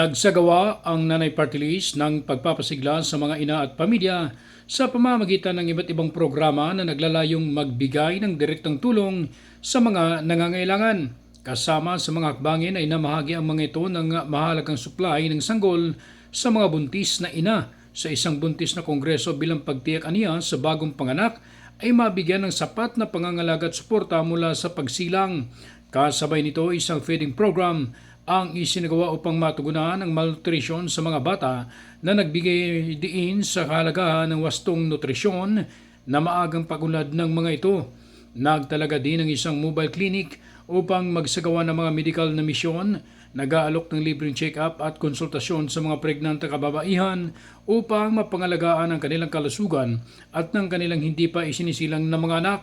Nagsagawa ang Nanay Party List ng pagpapasigla sa mga ina at pamilya sa pamamagitan ng iba't ibang programa na naglalayong magbigay ng direktang tulong sa mga nangangailangan. Kasama sa mga hakbangin ay namahagi ang mga ito ng mahalagang supply ng sanggol sa mga buntis na ina sa isang buntis na kongreso bilang pagtiyak aniya sa bagong panganak ay mabigyan ng sapat na pangangalaga at suporta mula sa pagsilang. Kasabay nito isang feeding program ang isinagawa upang matugunan ang malnutrition sa mga bata na nagbigay diin sa kahalagahan ng wastong nutrisyon na maagang pagulad ng mga ito. Nagtalaga din ng isang mobile clinic upang magsagawa ng mga medical na misyon, nag-aalok ng libreng check-up at konsultasyon sa mga pregnant na kababaihan upang mapangalagaan ang kanilang kalusugan at ng kanilang hindi pa isinisilang na mga anak.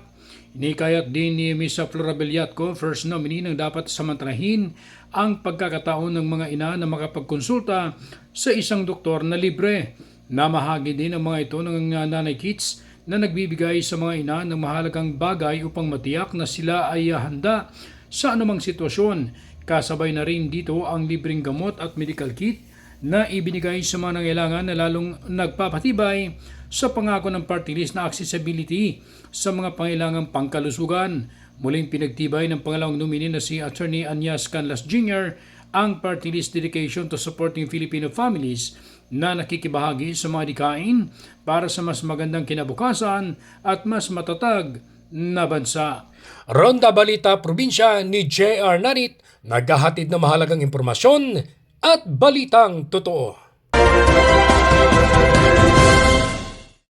Inikayat din ni Ms. Flora Beliatco, first nominee ng dapat samantalahin ang pagkakataon ng mga ina na makapagkonsulta sa isang doktor na libre. Namahagi din ang mga ito ng nanay kits na nagbibigay sa mga ina ng mahalagang bagay upang matiyak na sila ay handa sa anumang sitwasyon. Kasabay na rin dito ang libreng gamot at medical kit na ibinigay sa mga nangailangan na lalong nagpapatibay sa pangako ng party list na accessibility sa mga pangailangang pangkalusugan. Muling pinagtibay ng pangalawang nomine na si Attorney Anyas Canlas Jr. ang party list dedication to supporting Filipino families na nakikibahagi sa mga dikain para sa mas magandang kinabukasan at mas matatag na bansa. Ronda Balita Probinsya ni J.R. Nanit naghahatid ng mahalagang impormasyon at balitang totoo.